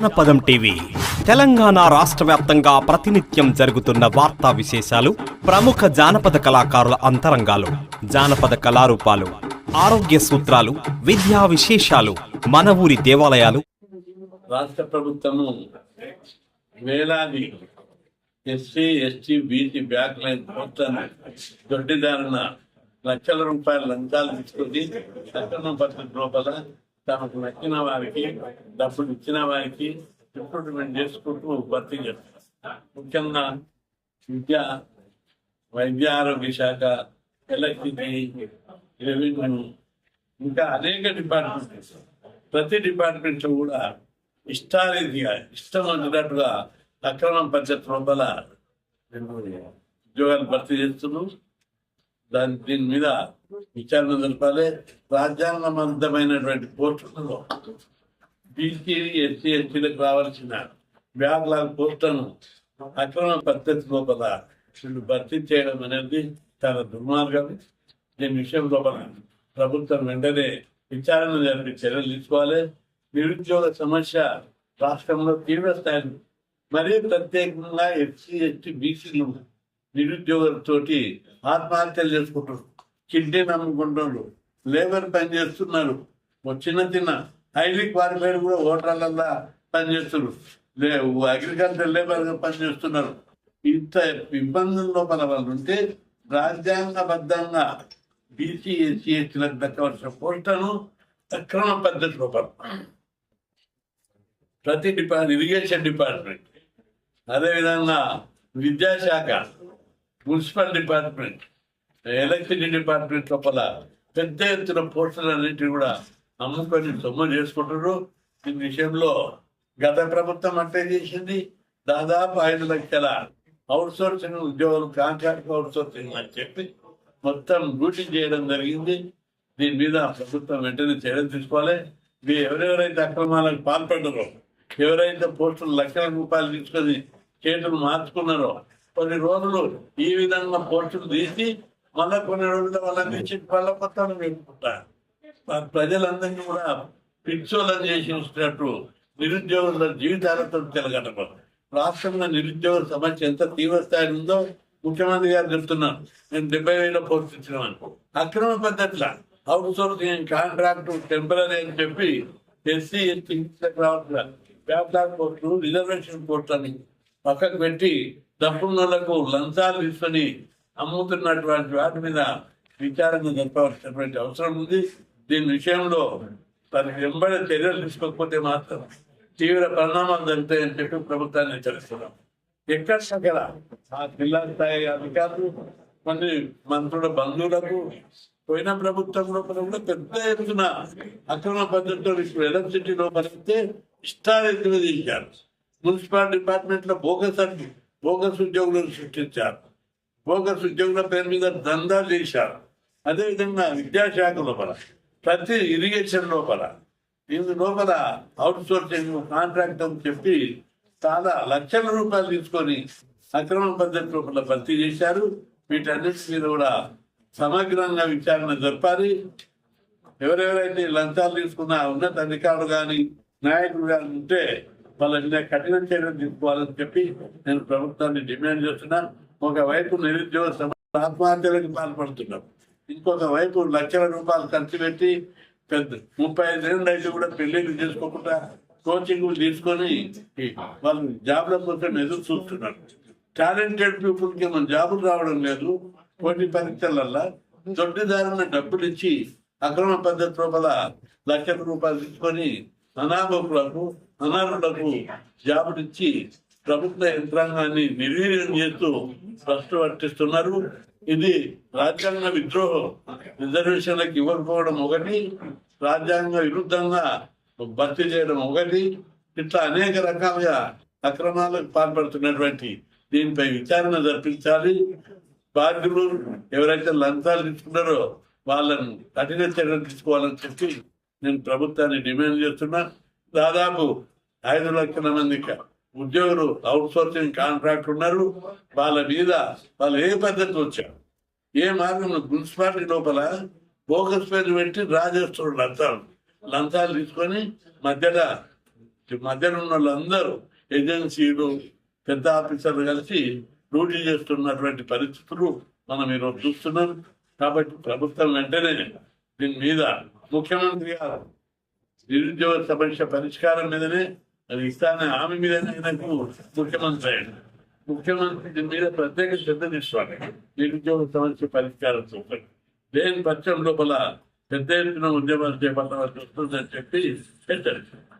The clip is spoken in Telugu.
జానపదం టీవీ. తెలంగాణ రాష్ట్ర వ్యాప్తంగా ప్రతినిత్యం జరుగుతున్న వార్తా విశేషాలు ప్రముఖ జానపద కళాకారుల అంతరంగాలు జానపద కళారూపాలు ఆరోగ్య సూత్రాలు విద్యా విశేషాలు మన ఊరి దేవాలయాలు. రాష్ట్ర ప్రభుత్వము వేలాది SC ST BC back line పోస్టులను దొడ్డిదారిన లక్షల రూపాయల లంచాలు తీసుకొని సక్రమ పద్ధతి లోపల తమకు నచ్చిన వారికి డబ్బులు ఇచ్చిన వారికి రిక్రూట్మెంట్ చేసుకుంటూ భర్తీ చేస్తారు ముఖ్యంగా విద్య వైద్య ఆరోగ్య శాఖ ఎలక్ట్రిసిటీ రెవెన్యూ ఇంకా అనేక డిపార్ట్మెంట్స్. ప్రతి డిపార్ట్మెంట్లో కూడా ఇష్టారీతిగా ఇష్టం వచ్చినట్టుగా అక్రమ పద్ధతి వల్ల ఉద్యోగాలు భర్తీ చేస్తున్నాం దాని దీని మీద విచారణ జరపాలి. రాజ్యాంగబద్ధమైనటువంటి పోస్టులలో బీసీ ఎస్సీ ఎస్టీలకు రావాల్సిన బ్యాక్లాగ్ పోస్టులను అక్రమ పద్ధతి లోపల వీళ్ళు భర్తీ చేయడం అనేది చాలా దుర్మార్గం. దీని విషయం లోపల ప్రభుత్వం వెంటనే విచారణ జరిపి చర్యలు తీసుకోవాలి. నిరుద్యోగ సమస్య రాష్ట్రంలో తీవ్ర స్థాయిలో మరీ ప్రత్యేకంగా ఎస్సీ ఎస్టీ బీసీలు నిరుద్యోగులతోటి ఆత్మహత్యలు చేసుకుంటారు కిడ్నీ నమ్ముకుంటున్నారు లేబర్ పని చేస్తున్నారు. చిన్న చిన్న హైలీ క్వాలిఫైడ్ కూడా ఓటర్లల్లా పనిచేస్తున్నారు లే అగ్రికల్చర్ లేబర్గా పనిచేస్తున్నారు ఇంత ఇబ్బందుల లోపల వాళ్ళు ఉంటే రాజ్యాంగబద్ధంగా బీసీ ఎస్సీ ఎస్టీలకు దక్కవలసిన పోస్టులను అక్రమ పద్ధతి లోపల ప్రతి డిపార్ట్ ఇరిగేషన్ డిపార్ట్మెంట్. అదేవిధంగా విద్యాశాఖ. మున్సిపల్ డిపార్ట్మెంట్ ఎలక్ట్రిసిటీ డిపార్ట్మెంట్ లోపల పెద్ద ఎత్తున పోస్టులు అన్నింటినీ కూడా అమ్ముకొని సొమ్ము చేసుకుంటారు ఈ విషయంలో గత ప్రభుత్వం అంటే చేసింది దాదాపు ఐదు లక్షల అవుట్ సోర్సింగ్ ఉద్యోగులు కాంట్రాక్ట్ అవుట్ సోర్సింగ్ అని చెప్పి మొత్తం డ్యూటీ చేయడం జరిగింది. దీని మీద ప్రభుత్వం వెంటనే చర్యలు తీసుకోవాలి. మీరు ఎవరెవరైతే అక్రమాలకు పాల్పడ్డారో ఎవరైతే పోస్టులు లక్షల రూపాయలు తీసుకొని చేతులు మార్చుకున్నారో కొన్ని రోజులు ఈ విధంగా పోస్టులు తీసి మళ్ళా కొన్ని రోజులు వాళ్ళని తెచ్చి పళ్ళ పత్రాలు పెట్టుకుంటారు ప్రజలందరినీ కూడా పిచ్చోళ్ళని చేసినట్టు నిరుద్యోగుల జీవితాలతో తెలగటం రాష్ట్రంలో నిరుద్యోగ సమస్య ఎంత తీవ్ర స్థాయి ఉందో ముఖ్యమంత్రి గారు చెప్తున్నారు నేను డెబ్బై వేల పోస్ట్ అక్రమ పద్ధతిలో అవుట్ సోర్సింగ్ కాంట్రాక్ట్ టెంపరీ అని చెప్పి ఎస్సీ ఎస్టీ రావట్ల వ్యాపార పోస్టులు రిజర్వేషన్ పోస్ట్ అని పక్కకు పెట్టి డబ్బున్నోళ్ళకు లంచాలు తీసుకొని అమ్ముతున్నటువంటి వాటి మీద విచారణ జరపవలసినటువంటి అవసరం ఉంది. దీని విషయంలో తన వెంబడి చర్యలు తీసుకోకపోతే మాత్రం తీవ్ర పరిణామాలు జరుగుతాయని చెప్పి ప్రభుత్వాన్ని హెచ్చరిస్తున్నాం. ఎక్కడికక్కడ ఆ జిల్లా స్థాయి అధికారులు కొన్ని మంత్రుల బంధువులకు పోయిన ప్రభుత్వం లోపల కూడా పెద్ద ఎత్తున అక్రమ పద్ధతిలో ఇప్పుడు ఎలక్ట్రిసిటీ లోపల అయితే ఇష్టారీతిగా తీశారు. మున్సిపల్ డిపార్ట్మెంట్లో బోగస్ అని బోగస్ ఉద్యోగులను సృష్టించారు. బోగస్ ఉద్యోగుల పేరు మీద దందాలు చేశారు. అదేవిధంగా విద్యాశాఖ లోపల ప్రతి ఇరిగేషన్ లోపల ఇందు లోపల అవుట్ సోర్సింగ్ కాంట్రాక్ట్ అని చెప్పి చాలా లక్షల రూపాయలు తీసుకొని అక్రమ పద్ధతి లోపల భర్తీ చేశారు. వీటన్నిటి మీద కూడా సమగ్రంగా విచారణ జరపాలి. ఎవరెవరైతే లంచాలు తీసుకున్న ఉన్నత అధికారులు కానీ నాయకులు కానీ ఉంటే వాళ్ళ కఠిన చర్యలు తీసుకోవాలని చెప్పి నేను ప్రభుత్వాన్ని డిమాండ్ చేస్తున్నా ఒకవైపు నిరుద్యోగ సమస్య ఆత్మహత్యలకు పాల్పడుతున్నాం. ఇంకొక వైపు లక్షల రూపాయలు ఖర్చు పెట్టి పెద్ద ముప్పై ఐదు ఏళ్ళు అయితే కూడా పెళ్ళిళ్ళు చేసుకోకుండా కోచింగ్ తీసుకొని వాళ్ళు జాబ్ల కోసం ఎదురు చూస్తున్నారు. టాలెంటెడ్ పీపుల్కి మనం మన జాబులు రావడం లేదు. పోటీ పరీక్షలల్లా దొడ్డిదారున్న డబ్బులు ఇచ్చి అక్రమ పద్ధతి లోపల లక్షల రూపాయలు తీసుకొని అనామకులకు అనర్హులకు జాబులు ప్రభుత్వ యంత్రాంగాన్ని నిర్వీర్యం చేస్తూ భ్రష్టు పట్టిస్తున్నారు ఇది రాజ్యాంగ విద్రోహం. రిజర్వేషన్లకు ఇవ్వకపోవడం ఒకటి రాజ్యాంగ విరుద్ధంగా భర్తీ చేయడం ఒకటి ఇట్లా అనేక రకాలుగా అక్రమాలకు పాల్పడుతున్నటువంటి దీనిపై విచారణ జరిపించాలి. బాధ్యులు ఎవరైతే లంచాలు తీసుకున్నారో వాళ్ళను కఠిన చర్యలు తీసుకోవాలని చెప్పి నేను ప్రభుత్వాన్ని డిమాండ్ చేస్తున్నా దాదాపు ఐదు లక్షల మంది ఉద్యోగులు అవుట్ సోర్సింగ్ కాంట్రాక్ట్ ఉన్నారు. వాళ్ళ మీద వాళ్ళు ఏ పద్ధతి వచ్చారు? ఏ మార్గం మున్సిపాలిటీ లోపల బోకస్ పేరు పెట్టి రాజేశ్వరుడు లంచాలు లంచాలు తీసుకొని మధ్యలో మధ్యలో మధ్యన ఉన్న వాళ్ళందరూ ఏజెన్సీలు పెద్ద ఆఫీసర్లు కలిసి డ్యూటీ చేస్తున్నటువంటి పరిస్థితులు మనం ఈరోజు చూస్తున్నాం. కాబట్టి ప్రభుత్వం వెంటనే దీని మీద ముఖ్యమంత్రి గారు నిరుద్యోగ సమస్య పరిష్కారం మీదనే అది ఇస్తానని ఆమె మీదనే ఆయనకు ముఖ్యమంత్రి అయ్యాడు. ముఖ్యమంత్రి మీద ప్రత్యేక శ్రద్ధ తీసుకోవాలి. నిరుద్యోగ సమస్య పరిష్కారం చూపండి. లేని పక్షం లోపల పెద్ద ఎత్తున ఉద్యమాలు చేపట్టవలసి వస్తుందని చెప్పి హెచ్చరించారు